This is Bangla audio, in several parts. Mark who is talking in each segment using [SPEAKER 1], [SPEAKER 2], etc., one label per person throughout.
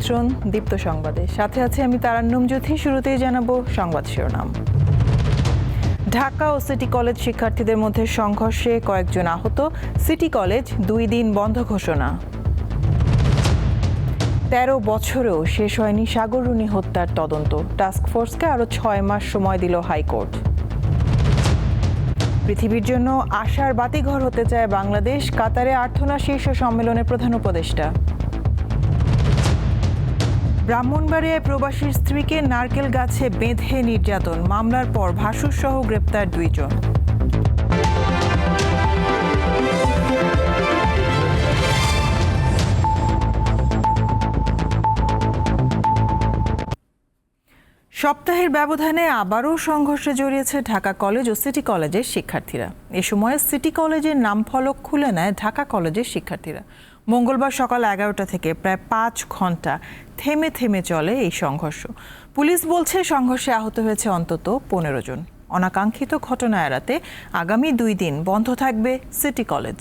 [SPEAKER 1] আমন্ত্রণ দীপ্ত সংবাদে সাথে আছে আমি তারান্নম জ্যোতি শুরুতেই জানাবো সংবাদ শিরোনাম ঢাকা ও সিটি কলেজ শিক্ষার্থীদের মধ্যে সংঘর্ষে কয়েকজন আহত সিটি কলেজ দুই দিন বন্ধ ঘোষণা তেরো বছরেও শেষ হয়নি সাগররুনি হত্যার তদন্ত টাস্কফোর্সকে আরও ছয় মাস সময় দিল হাইকোর্ট পৃথিবীর জন্য আশার বাতিঘর হতে চায় বাংলাদেশ কাতারে আর্থনা শীর্ষ সম্মেলনের প্রধান উপদেষ্টা ব্রাহ্মণবাড়িয়ায় প্রবাসীর স্ত্রীকে নারকেল গাছে বেঁধে নির্যাতন মামলার পর ভাসুর সহ গ্রেপ্তার দুইজন সপ্তাহের ব্যবধানে আবারও সংঘর্ষে জড়িয়েছে ঢাকা কলেজ ও সিটি কলেজের শিক্ষার্থীরা এ সময় সিটি কলেজের নামফলক খুলে নেয় ঢাকা কলেজের শিক্ষার্থীরা মঙ্গলবার সকাল এগারোটা থেকে প্রায় পাঁচ ঘন্টা থেমে থেমে চলে এই সংঘর্ষ পুলিশ বলছে সংঘর্ষে আহত হয়েছে অন্তত পনেরো জন অনাকাঙ্ক্ষিত ঘটনা এড়াতে আগামী দুই দিন বন্ধ থাকবে সিটি কলেজ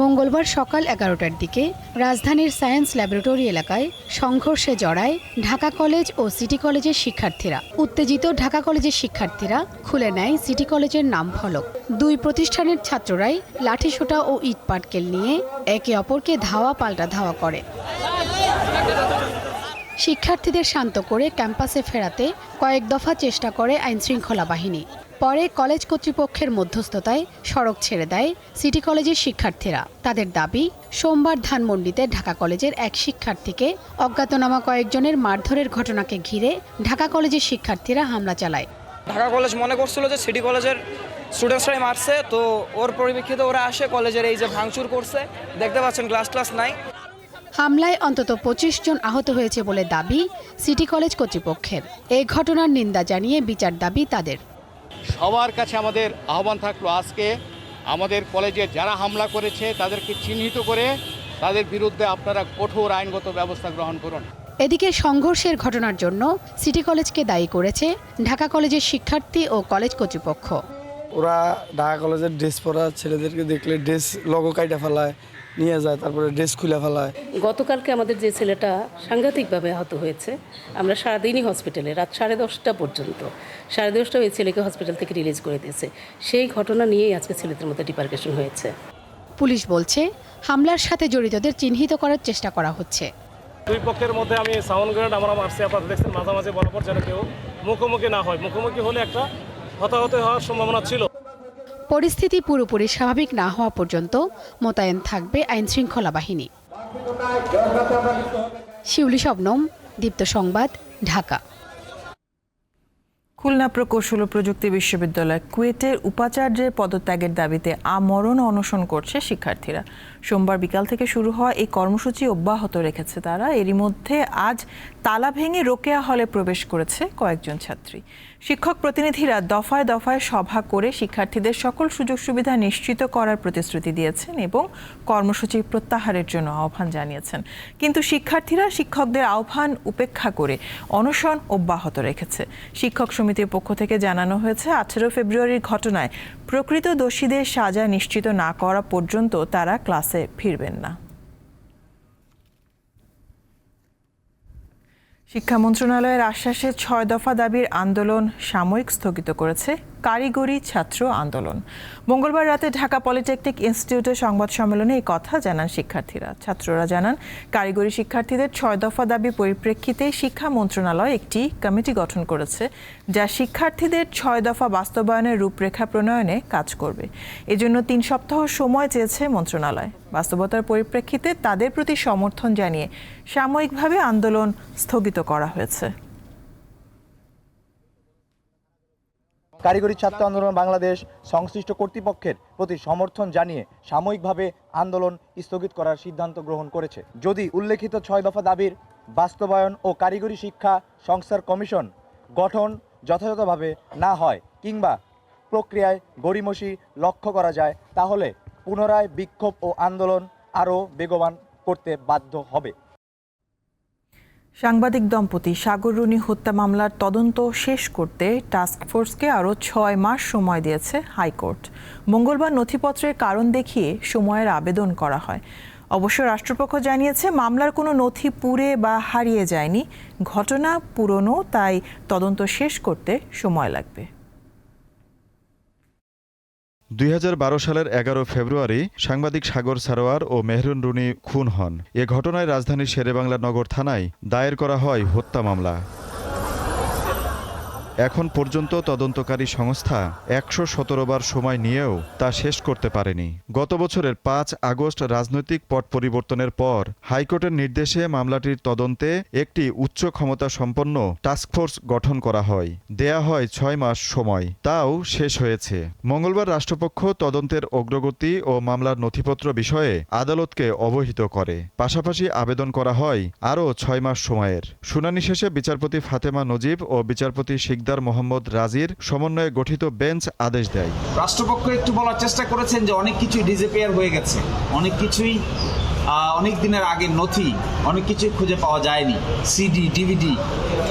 [SPEAKER 1] মঙ্গলবার সকাল এগারোটার দিকে রাজধানীর সায়েন্স ল্যাবরেটরি এলাকায় সংঘর্ষে জড়ায় ঢাকা কলেজ ও সিটি কলেজের শিক্ষার্থীরা উত্তেজিত ঢাকা কলেজের শিক্ষার্থীরা খুলে নেয় সিটি কলেজের নাম ফলক দুই প্রতিষ্ঠানের ছাত্ররাই লাঠিসোঁটা ও ইট পাটকেল নিয়ে একে অপরকে ধাওয়া পাল্টা ধাওয়া করে শিক্ষার্থীদের শান্ত করে ক্যাম্পাসে ফেরাতে কয়েক দফা চেষ্টা করে আইনশৃঙ্খলা বাহিনী পরে কলেজ কর্তৃপক্ষের মধ্যস্থতায় সড়ক ছেড়ে দেয় সিটি কলেজের শিক্ষার্থীরা তাদের দাবি সোমবার ধানমন্ডিতে ঢাকা কলেজের এক শিক্ষার্থীকে অজ্ঞাতনামা কয়েকজনের মারধরের ঘটনাকে ঘিরে ঢাকা কলেজের শিক্ষার্থীরা হামলা চালায়
[SPEAKER 2] ঢাকা কলেজ মনে করছিল যে সিটি কলেজের স্টুডেন্টসরাই মারছে তো ওর পরিপ্রেক্ষিতে ওরা আসে কলেজের এই যে ভাঙচুর করছে দেখতে পাচ্ছেন ক্লাস ক্লাস নাই
[SPEAKER 1] হামলায় অন্তত পঁচিশ জন আহত হয়েছে বলে দাবি সিটি কলেজ কর্তৃপক্ষের এই ঘটনার নিন্দা জানিয়ে বিচার দাবি তাদের
[SPEAKER 3] সবার কাছে আমাদের আহ্বান থাকলো আজকে আমাদের কলেজে যারা হামলা করেছে তাদেরকে চিহ্নিত করে তাদের বিরুদ্ধে আপনারা কঠোর আইনগত ব্যবস্থা গ্রহণ করুন
[SPEAKER 1] এদিকে সংঘর্ষের ঘটনার জন্য সিটি কলেজকে দায়ী করেছে ঢাকা কলেজের শিক্ষার্থী ও কলেজ কর্তৃপক্ষ
[SPEAKER 4] ওরা ঢাকা কলেজের ড্রেস পরা ছেলেদেরকে দেখলে ড্রেস লগো কাইটা ফেলায় নিয়ে যায় তারপরে ড্রেস খুলে হয়
[SPEAKER 5] গতকালকে আমাদের যে ছেলেটা সাংঘাতিকভাবে আহত হয়েছে আমরা সারাদিনই হসপিটালে রাত সাড়ে দশটা পর্যন্ত সাড়ে দশটা ওই ছেলেকে হসপিটাল থেকে রিলিজ করে দিয়েছে সেই ঘটনা নিয়েই আজকে ছেলেদের মধ্যে ডিপার্কেশন হয়েছে
[SPEAKER 1] পুলিশ বলছে হামলার সাথে জড়িতদের চিহ্নিত করার চেষ্টা করা হচ্ছে
[SPEAKER 6] দুই পক্ষের মধ্যে আমি সাউন্ড গ্রেনেড আমরা মারছি আপনারা দেখছেন মাঝামাঝি বরাবর যেন কেউ মুখোমুখি না হয় মুখোমুখি হলে একটা হতাহত হওয়ার সম্ভাবনা ছিল
[SPEAKER 1] পরিস্থিতি পুরোপুরি স্বাভাবিক না হওয়া পর্যন্ত মোতায়েন থাকবে আইন শৃঙ্খলা বাহিনী শিউলি শবনম দীপ্ত সংবাদ ঢাকা খুলনা প্রকৌশল ও প্রযুক্তি বিশ্ববিদ্যালয় কুয়েটের উপাচার্যের পদত্যাগের দাবিতে আমরণ অনশন করছে শিক্ষার্থীরা সোমবার বিকাল থেকে শুরু হওয়া এই কর্মসূচি অব্যাহত রেখেছে তারা এরই মধ্যে আজ তালা ভেঙে রোকেয়া হলে প্রবেশ করেছে কয়েকজন ছাত্রী শিক্ষক প্রতিনিধিরা দফায় দফায় সভা করে শিক্ষার্থীদের সকল সুযোগ সুবিধা নিশ্চিত করার প্রতিশ্রুতি দিয়েছেন এবং কর্মসূচি প্রত্যাহারের জন্য আহ্বান জানিয়েছেন কিন্তু শিক্ষার্থীরা শিক্ষকদের আহ্বান উপেক্ষা করে অনশন অব্যাহত রেখেছে শিক্ষক সমিতির পক্ষ থেকে জানানো হয়েছে আঠেরো ফেব্রুয়ারির ঘটনায় প্রকৃত দোষীদের সাজা নিশ্চিত না করা পর্যন্ত তারা ক্লাসে ক্লাসে ফিরবেন না শিক্ষা মন্ত্রণালয়ের আশ্বাসে ছয় দফা দাবির আন্দোলন সাময়িক স্থগিত করেছে কারিগরি ছাত্র আন্দোলন মঙ্গলবার রাতে ঢাকা পলিটেকনিক ইনস্টিটিউটের সংবাদ সম্মেলনে এই কথা জানান শিক্ষার্থীরা ছাত্ররা জানান কারিগরি শিক্ষার্থীদের ছয় দফা দাবি পরিপ্রেক্ষিতে শিক্ষা মন্ত্রণালয় একটি কমিটি গঠন করেছে যা শিক্ষার্থীদের ছয় দফা বাস্তবায়নের রূপরেখা প্রণয়নে কাজ করবে এজন্য তিন সপ্তাহ সময় চেয়েছে মন্ত্রণালয় বাস্তবতার পরিপ্রেক্ষিতে তাদের প্রতি সমর্থন জানিয়ে সাময়িকভাবে আন্দোলন স্থগিত করা হয়েছে
[SPEAKER 7] কারিগরি ছাত্র আন্দোলন বাংলাদেশ সংশ্লিষ্ট কর্তৃপক্ষের প্রতি সমর্থন জানিয়ে সাময়িকভাবে আন্দোলন স্থগিত করার সিদ্ধান্ত গ্রহণ করেছে যদি উল্লেখিত ছয় দফা দাবির বাস্তবায়ন ও কারিগরি শিক্ষা সংস্থার কমিশন গঠন যথাযথভাবে না হয় কিংবা প্রক্রিয়ায় গড়িমসি লক্ষ্য করা যায় তাহলে পুনরায় বিক্ষোভ ও আন্দোলন আরও বেগবান করতে বাধ্য হবে
[SPEAKER 1] সাংবাদিক দম্পতি সাগর রুনি হত্যা মামলার তদন্ত শেষ করতে টাস্কফোর্সকে আরও ছয় মাস সময় দিয়েছে হাইকোর্ট মঙ্গলবার নথিপত্রের কারণ দেখিয়ে সময়ের আবেদন করা হয় অবশ্য রাষ্ট্রপক্ষ জানিয়েছে মামলার কোনো নথি পুড়ে বা হারিয়ে যায়নি ঘটনা পুরনো তাই তদন্ত শেষ করতে সময় লাগবে
[SPEAKER 8] দুই সালের এগারো ফেব্রুয়ারি সাংবাদিক সাগর সারোয়ার ও মেহরুন রুনি খুন হন এ ঘটনায় রাজধানীর শেরেবাংলা নগর থানায় দায়ের করা হয় হত্যা মামলা এখন পর্যন্ত তদন্তকারী সংস্থা একশো বার সময় নিয়েও তা শেষ করতে পারেনি গত বছরের পাঁচ আগস্ট রাজনৈতিক পট পরিবর্তনের পর হাইকোর্টের নির্দেশে মামলাটির তদন্তে একটি উচ্চ ক্ষমতা সম্পন্ন টাস্কফোর্স গঠন করা হয় দেয়া হয় ছয় মাস সময় তাও শেষ হয়েছে মঙ্গলবার রাষ্ট্রপক্ষ তদন্তের অগ্রগতি ও মামলার নথিপত্র বিষয়ে আদালতকে অবহিত করে পাশাপাশি আবেদন করা হয় আরও ছয় মাস সময়ের শুনানি শেষে বিচারপতি ফাতেমা নজিব ও বিচারপতি শিখ শিকদার মোহাম্মদ রাজির সমন্বয়ে গঠিত বেঞ্চ আদেশ দেয়
[SPEAKER 9] রাষ্ট্রপক্ষ একটু বলার চেষ্টা করেছেন যে অনেক কিছুই ডিজেপেয়ার হয়ে গেছে অনেক কিছুই অনেক দিনের আগের নথি অনেক কিছু খুঁজে পাওয়া যায়নি সিডি ডিভিডি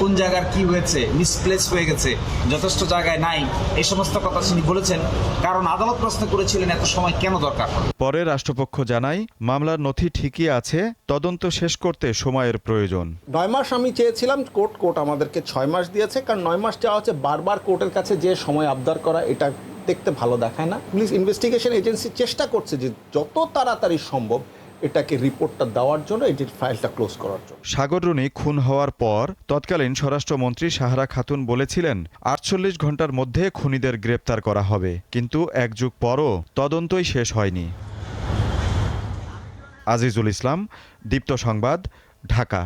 [SPEAKER 9] কোন জায়গার কি হয়েছে মিসপ্লেস হয়ে গেছে যথেষ্ট জায়গায় নাই এই সমস্ত কথা তিনি বলেছেন কারণ আদালত প্রশ্ন করেছিলেন এত সময় কেন দরকার
[SPEAKER 8] পরে রাষ্ট্রপক্ষ জানায় মামলার নথি ঠিকই আছে তদন্ত শেষ করতে সময়ের প্রয়োজন
[SPEAKER 10] নয় মাস আমি চেয়েছিলাম কোর্ট কোর্ট আমাদেরকে ছয় মাস দিয়েছে কারণ নয় মাস চাওয়া হচ্ছে বারবার কোর্টের কাছে যে সময় আবদার করা এটা দেখতে ভালো দেখায় না পুলিশ ইনভেস্টিগেশন এজেন্সি চেষ্টা করছে যে যত তাড়াতাড়ি সম্ভব এটাকে রিপোর্টটা দেওয়ার জন্য এটির ফাইলটা ক্লোজ করার জন্য
[SPEAKER 8] সাগররুনি খুন হওয়ার পর তৎকালীন স্বরাষ্ট্রমন্ত্রী সাহারা খাতুন বলেছিলেন আটচল্লিশ ঘন্টার মধ্যে খুনিদের গ্রেপ্তার করা হবে কিন্তু এক যুগ পরও তদন্তই শেষ হয়নি আজিজুল ইসলাম দীপ্ত সংবাদ ঢাকা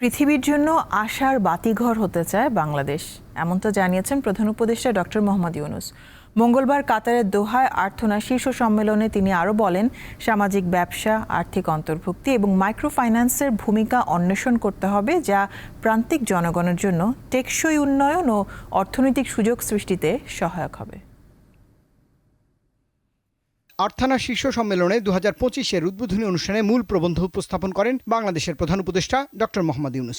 [SPEAKER 1] পৃথিবীর জন্য আশার বাতিঘর হতে চায় বাংলাদেশ এমনটা জানিয়েছেন প্রধান উপদেষ্টা ডক্টর মোহাম্মদ ইউনুস মঙ্গলবার কাতারের দোহায় আর্থনা শীর্ষ সম্মেলনে তিনি আরও বলেন সামাজিক ব্যবসা আর্থিক অন্তর্ভুক্তি এবং মাইক্রোফাইন্যান্সের ভূমিকা অন্বেষণ করতে হবে যা প্রান্তিক জনগণের জন্য টেকসই উন্নয়ন ও অর্থনৈতিক সুযোগ সৃষ্টিতে সহায়ক হবে
[SPEAKER 7] আর্থানা শীর্ষ সম্মেলনে দু হাজার পঁচিশের উদ্বোধনী অনুষ্ঠানে মূল প্রবন্ধ উপস্থাপন করেন বাংলাদেশের প্রধান উপদেষ্টা ডক্টর মোহাম্মদ ইউনুস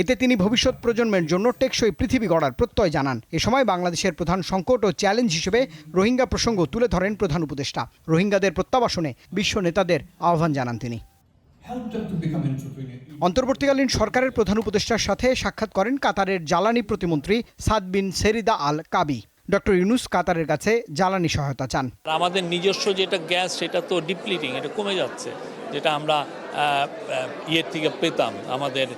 [SPEAKER 7] এতে তিনি ভবিষ্যৎ প্রজন্মের জন্য টেকসই পৃথিবী গড়ার প্রত্যয় জানান এ সময় বাংলাদেশের প্রধান সংকট ও চ্যালেঞ্জ হিসেবে রোহিঙ্গা প্রসঙ্গ তুলে ধরেন প্রধান উপদেষ্টা রোহিঙ্গাদের প্রত্যাবাসনে বিশ্ব নেতাদের আহ্বান জানান তিনি অন্তর্বর্তীকালীন সরকারের প্রধান উপদেষ্টার সাথে সাক্ষাৎ করেন কাতারের জ্বালানি প্রতিমন্ত্রী Saad bin Sherida al Kaabi doctor Yunus কাতারের কাছে জ্বালানি সহায়তা চান
[SPEAKER 11] আমাদের নিজস্ব যেটা গ্যাস সেটা তো ডিপ্লিটিং এটা কমে যাচ্ছে যেটা আমরা ইয়ের থেকে পেতাম আমাদের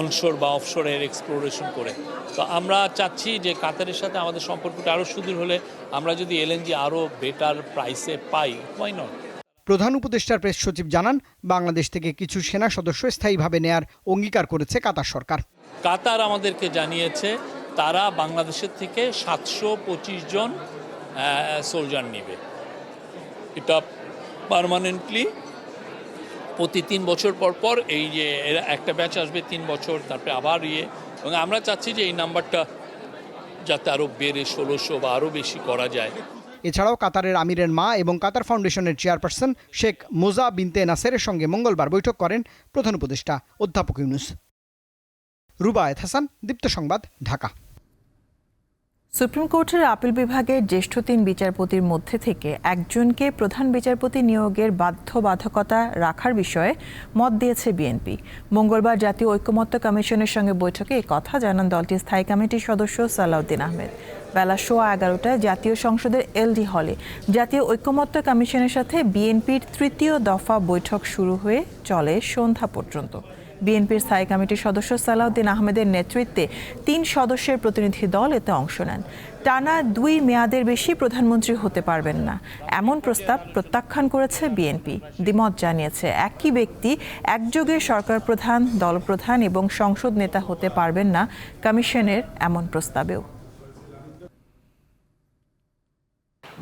[SPEAKER 11] অনশোর বা অফশোরের এক্সপ্লোরেশন করে তো আমরা চাচ্ছি যে কাতারের সাথে আমাদের সম্পর্কটা আরও সুদূর হলে আমরা যদি এলএনজি আরও বেটার প্রাইসে পাই ওয়াই নট
[SPEAKER 7] প্রধান উপদেষ্টার প্রেস সচিব জানান বাংলাদেশ থেকে কিছু সেনা সদস্য স্থায়ীভাবে নেয়ার অঙ্গীকার করেছে কাতার সরকার
[SPEAKER 11] কাতার আমাদেরকে জানিয়েছে তারা বাংলাদেশের থেকে সাতশো পঁচিশ জন সোলজার নেবে এটা পারমানেন্টলি প্রতি তিন বছর পর পর এই যে এরা একটা ব্যাচ আসবে তিন বছর তারপরে আবার ইয়ে এবং আমরা চাচ্ছি যে এই নাম্বারটা যাতে আরও বেড়ে ষোলোশো বা আরও বেশি করা যায়
[SPEAKER 7] এছাড়াও কাতারের আমিরের মা এবং কাতার ফাউন্ডেশনের চেয়ারপারসন শেখ মোজা বিনতে নাসেরের সঙ্গে মঙ্গলবার বৈঠক করেন প্রধান উপদেষ্টা অধ্যাপক ইউনুস রুবায়েত হাসান দীপ্ত সংবাদ ঢাকা
[SPEAKER 1] সুপ্রিম কোর্টের আপিল বিভাগের জ্যেষ্ঠ তিন বিচারপতির মধ্যে থেকে একজনকে প্রধান বিচারপতি নিয়োগের বাধ্যবাধকতা রাখার বিষয়ে মত দিয়েছে বিএনপি মঙ্গলবার জাতীয় ঐক্যমত্য কমিশনের সঙ্গে বৈঠকে এ কথা জানান দলটির স্থায়ী কমিটির সদস্য সালাউদ্দিন আহমেদ বেলা সোয়া এগারোটায় জাতীয় সংসদের এলডি হলে জাতীয় ঐক্যমত্য কমিশনের সাথে বিএনপির তৃতীয় দফা বৈঠক শুরু হয়ে চলে সন্ধ্যা পর্যন্ত বিএনপির স্থায়ী কমিটির সদস্য সালাউদ্দিন আহমেদের নেতৃত্বে তিন সদস্যের প্রতিনিধি দল এতে অংশ নেন টানা দুই মেয়াদের বেশি প্রধানমন্ত্রী হতে পারবেন না এমন প্রস্তাব প্রত্যাখ্যান করেছে বিএনপি দ্বিমত জানিয়েছে একই ব্যক্তি একযোগে সরকার প্রধান দলপ্রধান এবং সংসদ নেতা হতে পারবেন না কমিশনের এমন প্রস্তাবেও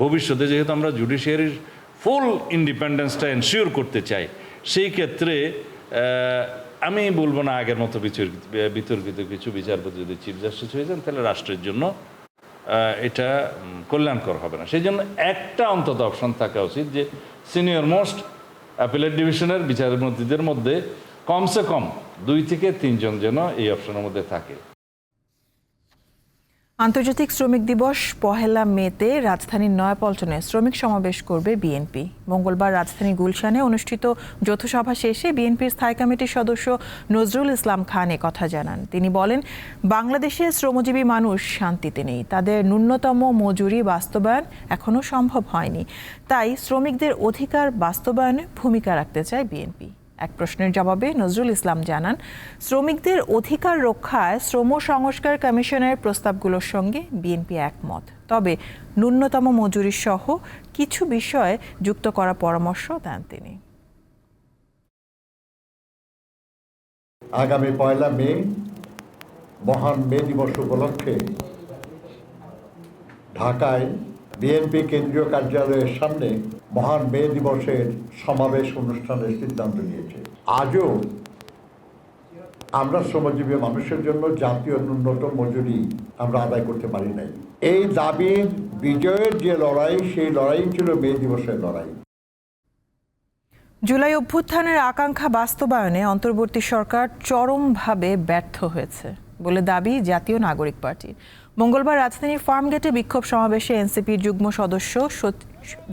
[SPEAKER 12] ভবিষ্যতে যেহেতু আমরা জুডিশিয়ারির ফুল ইন্ডিপেন্ডেন্সটা এনশিওর করতে চাই সেই ক্ষেত্রে আমি বলবো না আগের মতো বিতর্কিত বিতর্কিত কিছু বিচারপতি যদি চিফ জাস্টিস হয়ে যান তাহলে রাষ্ট্রের জন্য এটা কল্যাণকর হবে না সেই জন্য একটা অন্তত অপশন থাকা উচিত যে সিনিয়র মোস্ট অ্যাপিলেট ডিভিশনের বিচারপতিদের মধ্যে কমসে কম দুই থেকে তিনজন যেন এই অপশনের মধ্যে থাকে
[SPEAKER 1] আন্তর্জাতিক শ্রমিক দিবস পহেলা মেতে রাজধানীর নয়াপল্টনে শ্রমিক সমাবেশ করবে বিএনপি মঙ্গলবার রাজধানী গুলশানে অনুষ্ঠিত যৌথ সভা শেষে বিএনপির স্থায়ী কমিটির সদস্য নজরুল ইসলাম খান কথা জানান তিনি বলেন বাংলাদেশে শ্রমজীবী মানুষ শান্তিতে নেই তাদের ন্যূনতম মজুরি বাস্তবায়ন এখনও সম্ভব হয়নি তাই শ্রমিকদের অধিকার বাস্তবায়নে ভূমিকা রাখতে চায় বিএনপি এক প্রশ্নের জবাবে নজরুল ইসলাম জানান শ্রমিকদের অধিকার রক্ষায় শ্রম সংস্কার কমিশনের প্রস্তাবগুলোর সঙ্গে বিএনপি একমত তবে ন্যূনতম মজুরি সহ কিছু বিষয়ে যুক্ত করা পরামর্শ দেন তিনি
[SPEAKER 13] আগামী পয়লা মে মহান মে দিবস উপলক্ষে ঢাকায় বিএনপি কেন্দ্রীয় কার্যালয়ের সামনে মহান মে দিবসের সমাবেশ অনুষ্ঠানের সিদ্ধান্ত নিয়েছে আজও আমরা শ্রমজীবী মানুষের জন্য জাতীয় ন্যূনতম মজুরি আমরা আদায় করতে পারি নাই এই দাবি বিজয়ের যে লড়াই সেই লড়াই ছিল মে দিবসের লড়াই
[SPEAKER 1] জুলাই অভ্যুত্থানের আকাঙ্ক্ষা বাস্তবায়নে অন্তর্বর্তী সরকার চরমভাবে ব্যর্থ হয়েছে বলে দাবি জাতীয় নাগরিক পার্টির মঙ্গলবার রাজধানীর ফার্মগেটে বিক্ষোভ সমাবেশে এনসিপির যুগ্ম সদস্য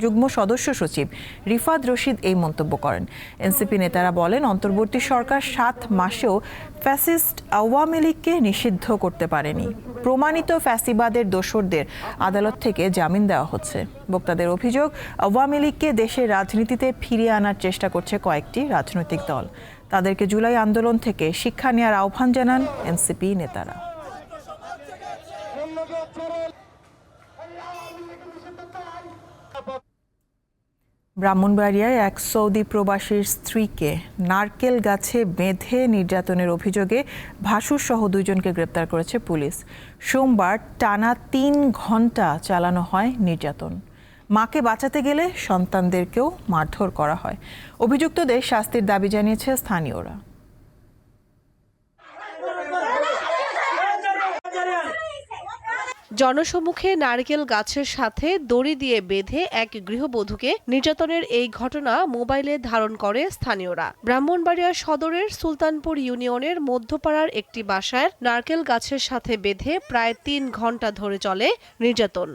[SPEAKER 1] যুগ্ম সদস্য সচিব রিফাদ রশিদ এই মন্তব্য করেন এনসিপি নেতারা বলেন অন্তর্বর্তী সরকার সাত মাসেও ফ্যাসিস্ট আওয়ামী লীগকে নিষিদ্ধ করতে পারেনি প্রমাণিত ফ্যাসিবাদের দোসরদের আদালত থেকে জামিন দেওয়া হচ্ছে বক্তাদের অভিযোগ আওয়ামী লীগকে দেশের রাজনীতিতে ফিরিয়ে আনার চেষ্টা করছে কয়েকটি রাজনৈতিক দল তাদেরকে জুলাই আন্দোলন থেকে শিক্ষা নেওয়ার আহ্বান জানান এনসিপি নেতারা ব্রাহ্মণবাড়িয়ায় এক সৌদি প্রবাসীর স্ত্রীকে নারকেল গাছে বেঁধে নির্যাতনের অভিযোগে ভাসুর সহ দুইজনকে গ্রেপ্তার করেছে পুলিশ সোমবার টানা তিন ঘন্টা চালানো হয় নির্যাতন মাকে বাঁচাতে গেলে সন্তানদেরকেও মারধর করা হয় অভিযুক্তদের শাস্তির দাবি জানিয়েছে স্থানীয়রা জনসমুখে নারকেল গাছের সাথে দড়ি দিয়ে বেঁধে এক গৃহবধূকে নির্যাতনের এই ঘটনা মোবাইলে ধারণ করে স্থানীয়রা ব্রাহ্মণবাড়িয়া সদরের সুলতানপুর ইউনিয়নের মধ্যপাড়ার একটি বাসায় নারকেল গাছের সাথে বেঁধে প্রায় তিন ঘন্টা ধরে চলে নির্যাতন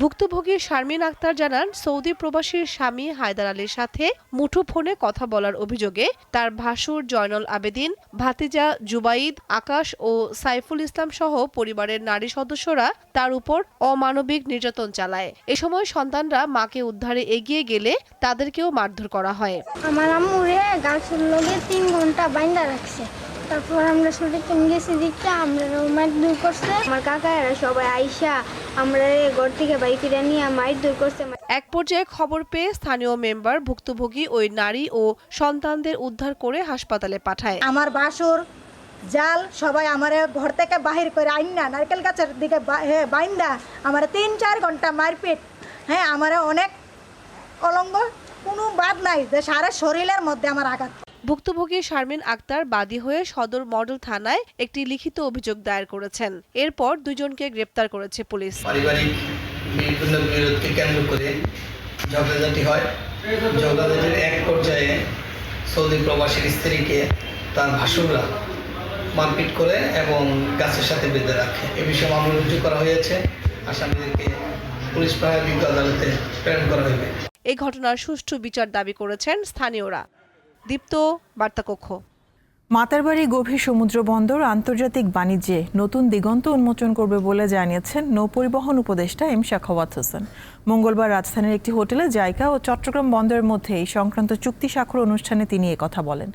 [SPEAKER 1] ভুক্তভোগী শারমিন আক্তার জানান সৌদি প্রবাসীর স্বামী হায়দার আলীর সাথে মুঠোফোনে কথা বলার অভিযোগে তার ভাসুর জয়নল আবেদিন ভাতিজা জুবাইদ আকাশ ও সাইফুল ইসলাম সহ পরিবারের নারী সদস্যরা তার উপর অমানবিক নির্যাতন চালায় এ সময় সন্তানরা মাকে উদ্ধারে এগিয়ে গেলে তাদেরকেও মারধর করা হয়
[SPEAKER 14] আমার তিন ঘন্টা বাইন্দা রাখছে তারপর আমরা কিনে গেছি দিকে আমরা মাইট দূর করছে আমার কাকা এরা সবাই আইসা আমরা ঘর থেকে বাড়ি ফিরে নিয়ে মাইট দূর করছে
[SPEAKER 1] এক পর্যায়ে খবর পেয়ে স্থানীয় মেম্বার ভুক্তভোগী ওই নারী ও সন্তানদের উদ্ধার করে হাসপাতালে পাঠায়
[SPEAKER 15] আমার বাসর জাল সবাই আমার ঘর থেকে বাহির করে আইনা নারকেল গাছের দিকে হ্যাঁ বাইন্দা আমার তিন চার ঘন্টা মারপিট হ্যাঁ আমার অনেক অলঙ্গ কোনো বাদ নাই যে সারা শরীরের মধ্যে আমার আঘাত
[SPEAKER 1] ভুক্তভোগী শারমিন আক্তার বাদী হয়ে সদর মডেল থানায় একটি লিখিত অভিযোগ দায়ের করেছেন এরপর দুজনকে গ্রেপ্তার করেছে পুলিশ
[SPEAKER 16] পারিবারিক কেন্দ্র করে ঝগড়াঝাটি হয় ঝগড়াঝাটির এক পর্যায়ে সৌদি প্রবাসীর স্ত্রীকে তার ভাসুররা মারপিট করে এবং গাছের সাথে বেঁধে রাখে এ বিষয়ে মামলা রুজু করা হয়েছে আসামিদেরকে পুলিশ আদালতে প্রেরণ করা
[SPEAKER 1] এই ঘটনার সুষ্ঠু বিচার দাবি করেছেন স্থানীয়রা দীপ্ত বার্তাকক্ষ মাতারবাড়ি গভীর সমুদ্র বন্দর আন্তর্জাতিক বাণিজ্যে নতুন দিগন্ত উন্মোচন করবে বলে জানিয়েছেন নৌপরিবহন উপদেষ্টা এম শাখাওয়াত হোসেন মঙ্গলবার রাজধানীর একটি হোটেলে জায়গা ও চট্টগ্রাম বন্দরের মধ্যে এই সংক্রান্ত চুক্তি স্বাক্ষর অনুষ্ঠানে তিনি কথা বলেন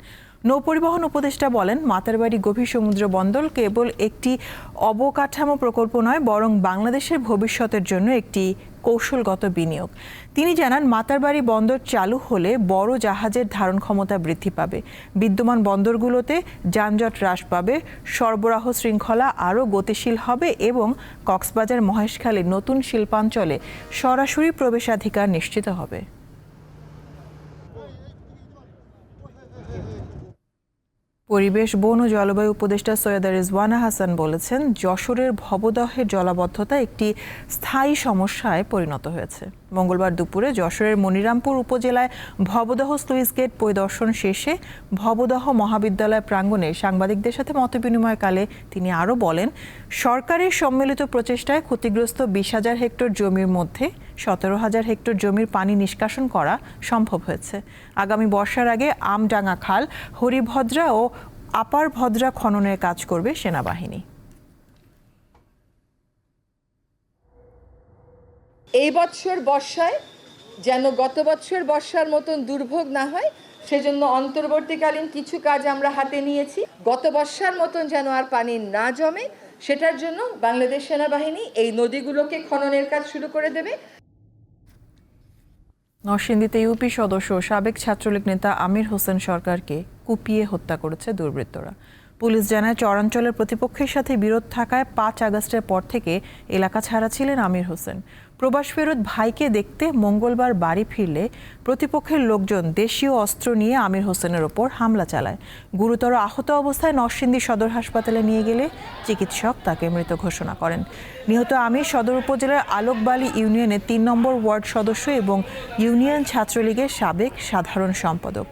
[SPEAKER 1] নৌপরিবহন উপদেষ্টা বলেন মাতারবাড়ি গভীর সমুদ্র বন্দর কেবল একটি অবকাঠামো প্রকল্প নয় বরং বাংলাদেশের ভবিষ্যতের জন্য একটি কৌশলগত বিনিয়োগ তিনি জানান মাতারবাড়ি বন্দর চালু হলে বড় জাহাজের ধারণ ক্ষমতা বৃদ্ধি পাবে বিদ্যমান বন্দরগুলোতে যানজট হ্রাস পাবে সরবরাহ শৃঙ্খলা আরও গতিশীল হবে এবং কক্সবাজার মহেশখালী নতুন শিল্পাঞ্চলে সরাসরি প্রবেশাধিকার নিশ্চিত হবে পরিবেশ বন ও জলবায়ু উপদেষ্টা সৈয়দা রিজওয়ানা হাসান বলেছেন যশোরের ভবদহের জলাবদ্ধতা একটি স্থায়ী সমস্যায় পরিণত হয়েছে মঙ্গলবার দুপুরে যশোরের মনিরামপুর উপজেলায় ভবদহ স্লুইস গেট পরিদর্শন শেষে ভবদহ মহাবিদ্যালয় প্রাঙ্গণে সাংবাদিকদের সাথে মতবিনিময়কালে তিনি আরও বলেন সরকারের সম্মিলিত প্রচেষ্টায় ক্ষতিগ্রস্ত বিশ হাজার হেক্টর জমির মধ্যে সতেরো হাজার হেক্টর জমির পানি নিষ্কাশন করা সম্ভব হয়েছে আগামী বর্ষার আগে আমডাঙ্গা খাল হরিভদ্রা ও আপার ভদ্রা খননের কাজ করবে সেনাবাহিনী
[SPEAKER 17] এই বছর বর্ষায় যেন গত বছর বর্ষার মতন দুর্ভোগ না হয় সেজন্য অন্তর্বর্তীকালীন কিছু কাজ আমরা হাতে নিয়েছি গত বর্ষার মতন যেন আর পানি না জমে সেটার জন্য বাংলাদেশ সেনাবাহিনী এই নদীগুলোকে খননের কাজ শুরু করে দেবে
[SPEAKER 1] নরসিংদীতে ইউপি সদস্য সাবেক ছাত্রলীগ নেতা আমির হোসেন সরকারকে কুপিয়ে হত্যা করেছে দুর্বৃত্তরা পুলিশ জানায় চরাঞ্চলের প্রতিপক্ষের সাথে বিরোধ থাকায় পাঁচ আগস্টের পর থেকে এলাকা ছাড়া ছিলেন আমির হোসেন প্রবাস ফেরত ভাইকে দেখতে মঙ্গলবার বাড়ি ফিরলে প্রতিপক্ষের লোকজন দেশীয় অস্ত্র নিয়ে আমির হোসেনের ওপর হামলা চালায় গুরুতর আহত অবস্থায় নরসিংদী সদর হাসপাতালে নিয়ে গেলে চিকিৎসক তাকে মৃত ঘোষণা করেন নিহত আমির সদর উপজেলার আলোকবালি ইউনিয়নের তিন নম্বর ওয়ার্ড সদস্য এবং ইউনিয়ন ছাত্রলীগের সাবেক সাধারণ সম্পাদক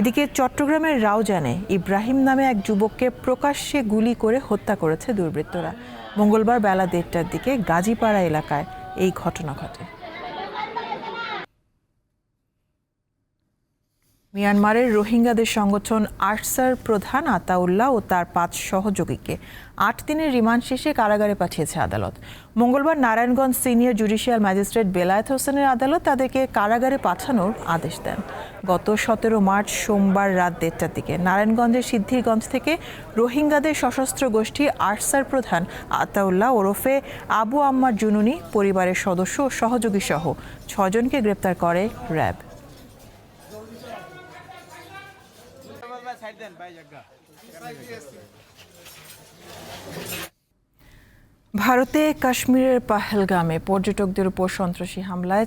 [SPEAKER 1] এদিকে চট্টগ্রামের রাউজানে ইব্রাহিম নামে এক যুবককে প্রকাশ্যে গুলি করে হত্যা করেছে দুর্বৃত্তরা মঙ্গলবার বেলা দেড়টার দিকে গাজীপাড়া এলাকায় এই ঘটনা ঘটে মিয়ানমারের রোহিঙ্গাদের সংগঠন আর্টসার প্রধান আতাউল্লাহ ও তার পাঁচ সহযোগীকে আট দিনের রিমান্ড শেষে কারাগারে পাঠিয়েছে আদালত মঙ্গলবার Narayanganj senior judicial magistrate Belayet হোসেনের আদালত তাদেরকে কারাগারে পাঠানোর আদেশ দেন গত সতেরো মার্চ সোমবার রাত দেড়টার দিকে নারায়ণগঞ্জের সিদ্ধিরগঞ্জ থেকে রোহিঙ্গাদের সশস্ত্র গোষ্ঠী আর্টসার প্রধান আতাউল্লাহ ওরফে আবু আম্মার জুনুনি পরিবারের সদস্য ও সহযোগীসহ ছজনকে গ্রেপ্তার করে র্যাব ভারতে কাশ্মীরের পাহেলগামে পর্যটকদের উপর সন্ত্রাসী হামলায়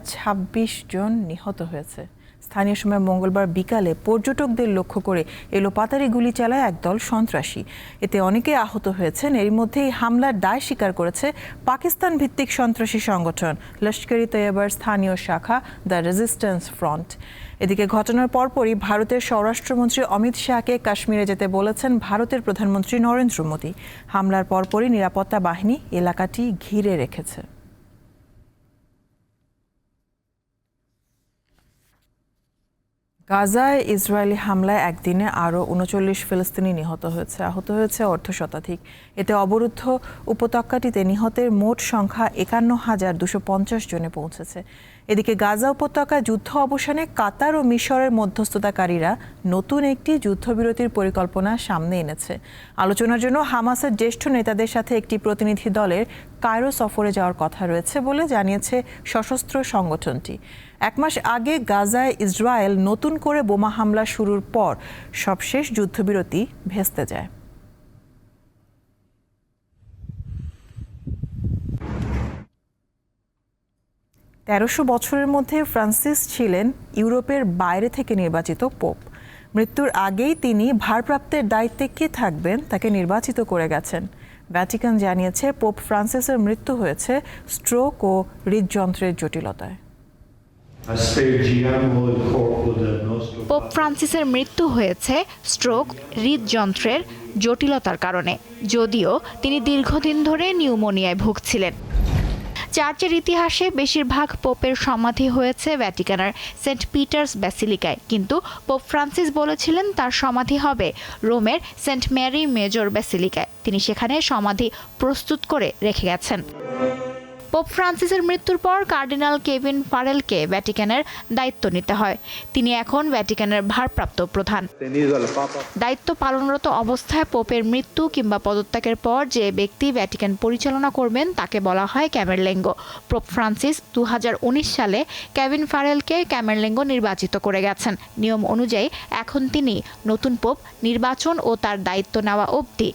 [SPEAKER 1] ২৬ জন নিহত হয়েছে স্থানীয় সময় মঙ্গলবার বিকালে পর্যটকদের লক্ষ্য করে এলোপাতারি গুলি চালায় একদল সন্ত্রাসী এতে অনেকে আহত হয়েছেন এর মধ্যেই হামলার দায় স্বীকার করেছে পাকিস্তান ভিত্তিক সন্ত্রাসী সংগঠন লস্করি তৈয়বার স্থানীয় শাখা দ্য রেজিস্ট্যান্স ফ্রন্ট এদিকে ঘটনার পরপরই ভারতের স্বরাষ্ট্রমন্ত্রী অমিত শাহকে কাশ্মীরে যেতে বলেছেন ভারতের প্রধানমন্ত্রী নরেন্দ্র মোদী হামলার পরপরই নিরাপত্তা বাহিনী এলাকাটি ঘিরে রেখেছে গাজায় ইসরায়েলি হামলায় একদিনে আরও উনচল্লিশ ফিলিস্তিনি নিহত হয়েছে আহত হয়েছে অর্ধ শতাধিক এতে অবরুদ্ধ উপত্যকাটিতে নিহতের মোট সংখ্যা একান্ন হাজার দুশো পঞ্চাশ জনে পৌঁছেছে এদিকে গাজা উপত্যকা যুদ্ধ অবসানে কাতার ও মিশরের মধ্যস্থতাকারীরা নতুন একটি যুদ্ধবিরতির পরিকল্পনা সামনে এনেছে আলোচনার জন্য হামাসের জ্যেষ্ঠ নেতাদের সাথে একটি প্রতিনিধি দলের কায়রো সফরে যাওয়ার কথা রয়েছে বলে জানিয়েছে সশস্ত্র সংগঠনটি এক মাস আগে গাজায় ইসরায়েল নতুন করে বোমা হামলা শুরুর পর সবশেষ যুদ্ধবিরতি ভেস্তে যায় তেরোশো বছরের মধ্যে ফ্রান্সিস ছিলেন ইউরোপের বাইরে থেকে নির্বাচিত পোপ মৃত্যুর আগেই তিনি ভারপ্রাপ্তের দায়িত্বে কে থাকবেন তাকে নির্বাচিত করে গেছেন ভ্যাটিকান জানিয়েছে পোপ ফ্রান্সিসের মৃত্যু হয়েছে স্ট্রোক ও হৃদযন্ত্রের জটিলতায়
[SPEAKER 18] পোপ ফ্রান্সিসের মৃত্যু হয়েছে স্ট্রোক হৃদযন্ত্রের জটিলতার কারণে যদিও তিনি দীর্ঘদিন ধরে নিউমোনিয়ায় ভুগছিলেন চার্চের ইতিহাসে বেশিরভাগ পোপের সমাধি হয়েছে ভ্যাটিকানের সেন্ট পিটার্স ব্যাসিলিকায় কিন্তু পোপ ফ্রান্সিস বলেছিলেন তার সমাধি হবে রোমের সেন্ট মেরি মেজর ব্যাসিলিকায় তিনি সেখানে সমাধি প্রস্তুত করে রেখে গেছেন পোপ ফ্রান্সিসের মৃত্যুর পর কার্ডিনাল কেভিন ফারেলকে ভ্যাটিকানের দায়িত্ব নিতে হয় তিনি এখন ভ্যাটিকানের ভারপ্রাপ্ত প্রধান দায়িত্ব পালনরত অবস্থায় পোপের মৃত্যু কিংবা পদত্যাগের পর যে ব্যক্তি ভ্যাটিকান পরিচালনা করবেন তাকে বলা হয় ক্যামেরলেঙ্গো পোপ ফ্রান্সিস দু সালে কেভিন ফারেলকে ক্যামেরলেঙ্গো নির্বাচিত করে গেছেন নিয়ম অনুযায়ী এখন তিনি নতুন পোপ নির্বাচন ও তার দায়িত্ব নেওয়া অবধি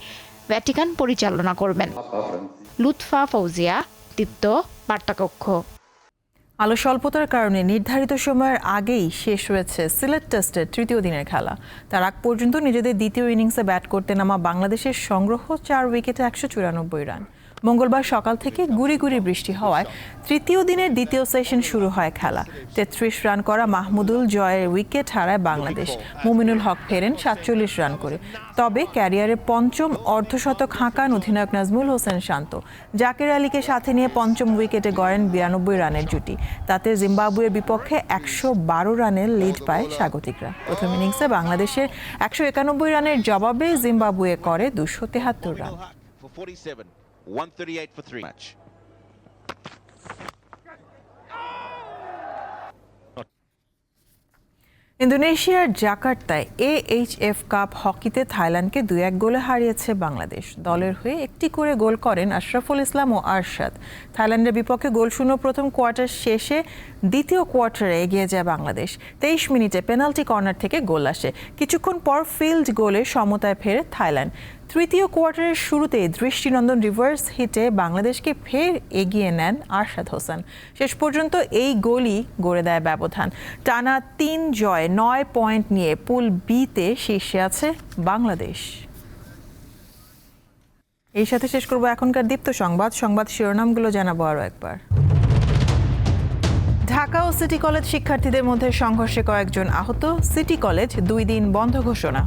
[SPEAKER 18] ভ্যাটিকান পরিচালনা করবেন লুৎফা ফৌজিয়া নেতৃত্ব বার্তাকক্ষ
[SPEAKER 1] আলো স্বল্পতার কারণে নির্ধারিত সময়ের আগেই শেষ হয়েছে সিলেট টেস্টের তৃতীয় দিনের খেলা তার আগ পর্যন্ত নিজেদের দ্বিতীয় ইনিংসে ব্যাট করতে নামা বাংলাদেশের সংগ্রহ চার উইকেটে একশো চুরানব্বই রান মঙ্গলবার সকাল থেকে গুড়ি গুড়ি বৃষ্টি হওয়ায় তৃতীয় দিনের দ্বিতীয় সেশন শুরু হয় খেলা তেত্রিশ রান করা মাহমুদুল জয়ের উইকেট হারায় বাংলাদেশ মুমিনুল হক ফেরেন সাতচল্লিশ রান করে তবে ক্যারিয়ারে পঞ্চম অর্ধশতক হাঁকান অধিনায়ক নাজমুল হোসেন শান্ত জাকির আলীকে সাথে নিয়ে পঞ্চম উইকেটে গড়েন বিরানব্বই রানের জুটি তাতে জিম্বাবুয়ের বিপক্ষে একশো বারো রানের লিড পায় স্বাগতিকরা প্রথম ইনিংসে বাংলাদেশের একশো একানব্বই রানের জবাবে জিম্বাবুয়ে করে দুশো তেহাত্তর রান 138 for three match. ইন্দোনেশিয়ার জাকার্তায় এফ কাপ হকিতে থাইল্যান্ডকে দুই এক গোলে হারিয়েছে বাংলাদেশ দলের হয়ে একটি করে গোল করেন আশরাফুল ইসলাম ও আরশাদ থাইল্যান্ডের বিপক্ষে গোল শূন্য প্রথম কোয়ার্টার শেষে দ্বিতীয় কোয়ার্টারে এগিয়ে যায় বাংলাদেশ তেইশ মিনিটে পেনাল্টি কর্নার থেকে গোল আসে কিছুক্ষণ পর ফিল্ড গোলে সমতায় ফেরে থাইল্যান্ড তৃতীয় কোয়ার্টারের শুরুতে দৃষ্টিনন্দন রিভার্স হিটে বাংলাদেশকে ফের এগিয়ে নেন আরশাদ হোসেন শেষ পর্যন্ত এই গোলই গড়ে দেয় ব্যবধান টানা তিন জয় নয় পয়েন্ট নিয়ে পুল বিতে শীর্ষে আছে বাংলাদেশ এই সাথে শেষ করব এখনকার দীপ্ত সংবাদ সংবাদ শিরোনামগুলো জানাবো আরও একবার ঢাকা ও সিটি কলেজ শিক্ষার্থীদের মধ্যে সংঘর্ষে কয়েকজন আহত সিটি কলেজ দুই দিন বন্ধ ঘোষণা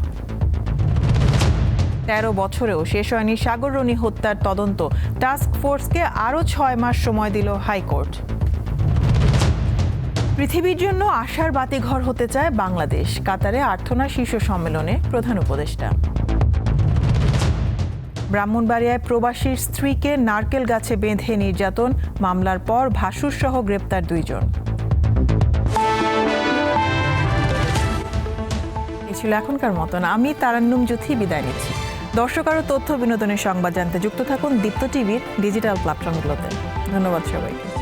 [SPEAKER 1] তেরো বছরেও শেষ হয়নি সাগররণী হত্যার তদন্ত টাস্ক ফোর্সকে আরও ছয় মাস সময় দিল হাইকোর্ট পৃথিবীর জন্য আশার বাতিঘর হতে চায় বাংলাদেশ কাতারে আর্থনা শীর্ষ সম্মেলনে প্রধান উপদেষ্টা ব্রাহ্মণবাড়িয়ায় প্রবাসীর স্ত্রীকে নারকেল গাছে বেঁধে নির্যাতন মামলার পর ভাসুরসহ গ্রেপ্তার দুইজন ছিল এখনকার মতন আমি তারান্নুম জ্যোতি বিদায় নিচ্ছি দর্শক আরও তথ্য বিনোদনের সংবাদ জানতে যুক্ত থাকুন দীপ্ত টিভির ডিজিটাল প্ল্যাটফর্মগুলোতে ধন্যবাদ সবাইকে